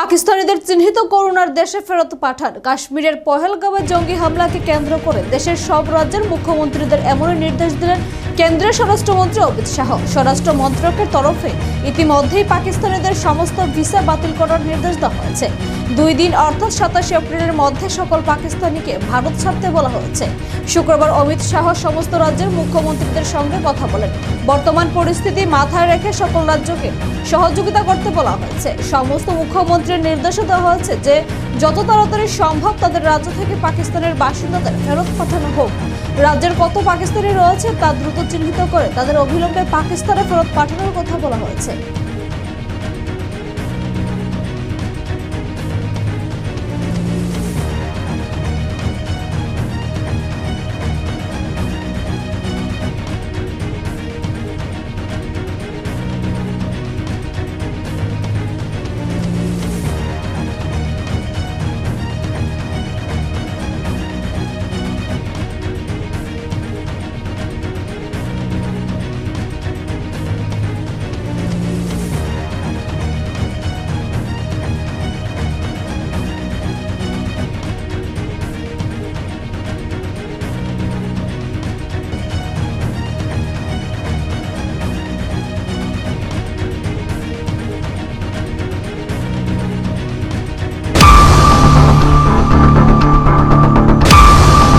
পাকিস্তানিদের চিহ্নিত করোনার দেশে ফেরত পাঠান। কাশ্মীরের পহেলগামে জঙ্গি হামলাকে কেন্দ্র করে দেশের সব রাজ্যের মুখ্যমন্ত্রীদের এমনই নির্দেশ দিলেন কেন্দ্রীয় স্বরাষ্ট্রমন্ত্রী অমিত শাহ। স্বরাষ্ট্র মন্ত্রকের তরফে ইতিমধ্যেই পাকিস্তানিদের সমস্ত ভিসা বাতিল করার নির্দেশ দেওয়া হয়েছে। দুই দিন, অর্থাৎ সাতাশে এপ্রিলের মধ্যে সকল পাকিস্তানিকে ভারত ছাড়তে বলা হয়েছে। শুক্রবার অমিত শাহ সমস্ত রাজ্যের মুখ্যমন্ত্রীদের সঙ্গে কথা বলেন। বর্তমান পরিস্থিতি মাথায় রেখে সকল রাজ্যকে সহযোগিতা করতে বলা হয়েছে। সমস্ত মুখ্যমন্ত্রীর নির্দেশও দেওয়া হয়েছে যে, যত তাড়াতাড়ি সম্ভব তাদের রাজ্য থেকে পাকিস্তানের বাসিন্দাদের ফেরত পাঠানো হোক। রাজ্যের কত পাকিস্তানি রয়েছে তা দ্রুত চিহ্নিত করে তাদের অবিলম্বে পাকিস্তানে ফেরত পাঠানোর কথা বলা হয়েছে। Johnson.